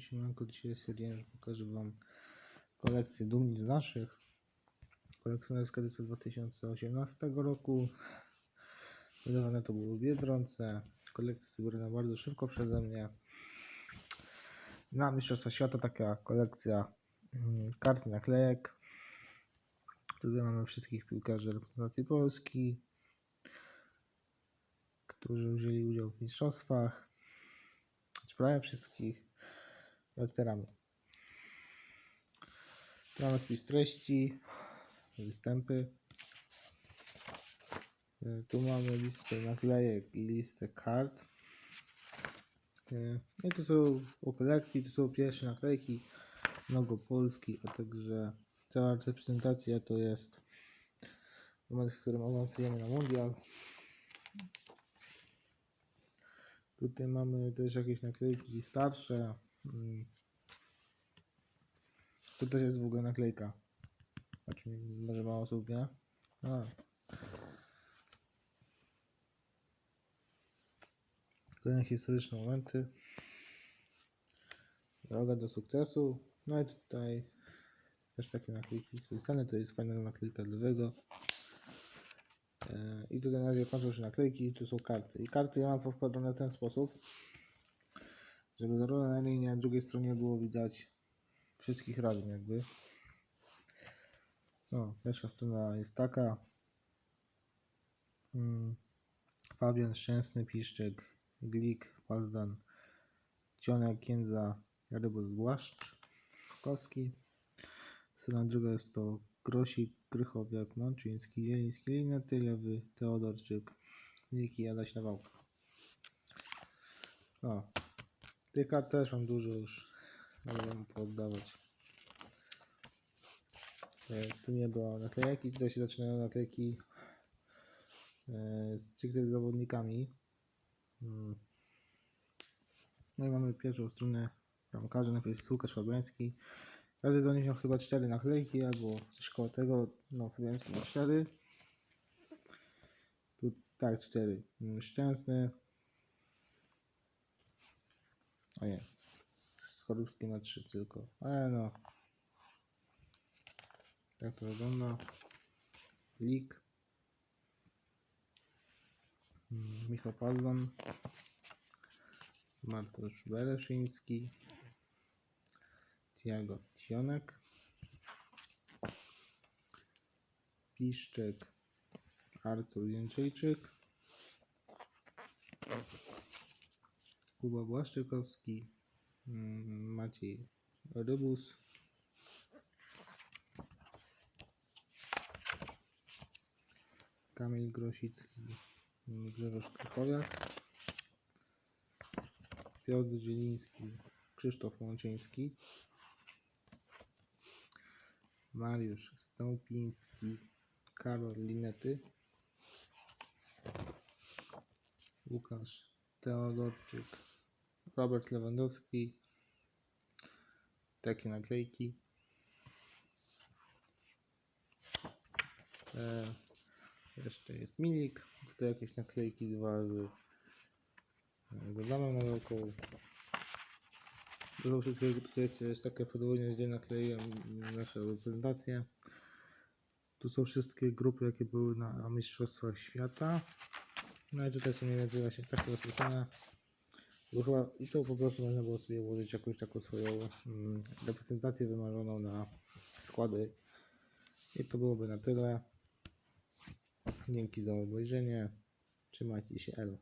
Siemanko, dzisiaj jest że pokażę Wam kolekcję dumni z naszych. Kolekcjonerska edycja 2018 roku. Wydawane to było w Biedronce. Kolekcja zebrana bardzo szybko przeze mnie. Na Mistrzostwa Świata taka kolekcja mm, kart naklejek. Tutaj mamy wszystkich piłkarzy reprezentacji Polski, którzy wzięli udział w mistrzostwach. Znaczy prawie wszystkich. Otwieramy. Mamy spis treści, występy. Y, Tu mamy listę naklejek i listę kart. Y, I tu są o kolekcji, tu są pierwsze naklejki, mnogo Polski, a także cała reprezentacja to jest moment, w którym awansujemy na mundial. Tutaj mamy też jakieś naklejki starsze. Mm. Tu też jest w ogóle naklejka. Znaczy, może mało osób wie. A. Kolejne historyczne momenty. Droga do sukcesu. No i tutaj też takie naklejki specjalne. To jest fajna naklejka dla Lego. E, I tutaj na razie kończą się naklejki, tu są karty. I karty ja mam powkładane w ten sposób, żeby zarówno na jednej, i na drugiej stronie było widać wszystkich razem jakby. No, pierwsza strona jest taka. Mm, Fabian Szczęsny, Piszczek, Glik, Pazdan, Cionek, Kiędza, Rybus, Błaszcz, Kowski. Strona druga jest to Grosik, Krychowiak, Mączyński, Zieliński, Linety, Lewy, Teodorczyk, Niki, Adaś Nawałka. O, tych kart też mam dużo już, ale mam pooddawać. E, Tu nie było naklejki, tutaj się zaczynają naklejki e, stricte z zawodnikami. Mm. No i mamy pierwszą stronę bramkarza, najpierw jest Łukasz Fabiański. Każdy z nich miał chyba cztery naklejki, albo coś koło tego, no Fabiański ma cztery. Tu tak, cztery. Mm, Szczęsny. O nie. Skorupski ma trzy tylko. Ale no. Tak to wygląda. Lik. Mm, Michał Pazdan. Martusz Bereszyński. Tiago Tionek. Piszczek. Artur Jędrzejczyk. Kuba Błaszczykowski. mm, Maciej Rybus. Kamil Grosicki. Grzegorz Krychowiak. Piotr Zieliński. Krzysztof Łączyński. Mariusz Stąpiński, Karol Linety, Łukasz Teodorczyk, Robert Lewandowski, takie naklejki. E, jeszcze jest Milik, tutaj jakieś naklejki dwa razy dodaną naklejką. Do wszystkiego tutaj jest takie podwójne, gdzie nakleiłem naszą reprezentację. Tu są wszystkie grupy, jakie były na Mistrzostwach Świata. No i tutaj są mniej więcej właśnie takie rozpisane. Bo chyba i to po prostu można było sobie włożyć jakąś taką swoją mm, reprezentację wymarzoną na składy. I to byłoby na tyle. Dzięki za obejrzenie. Trzymajcie się, elo.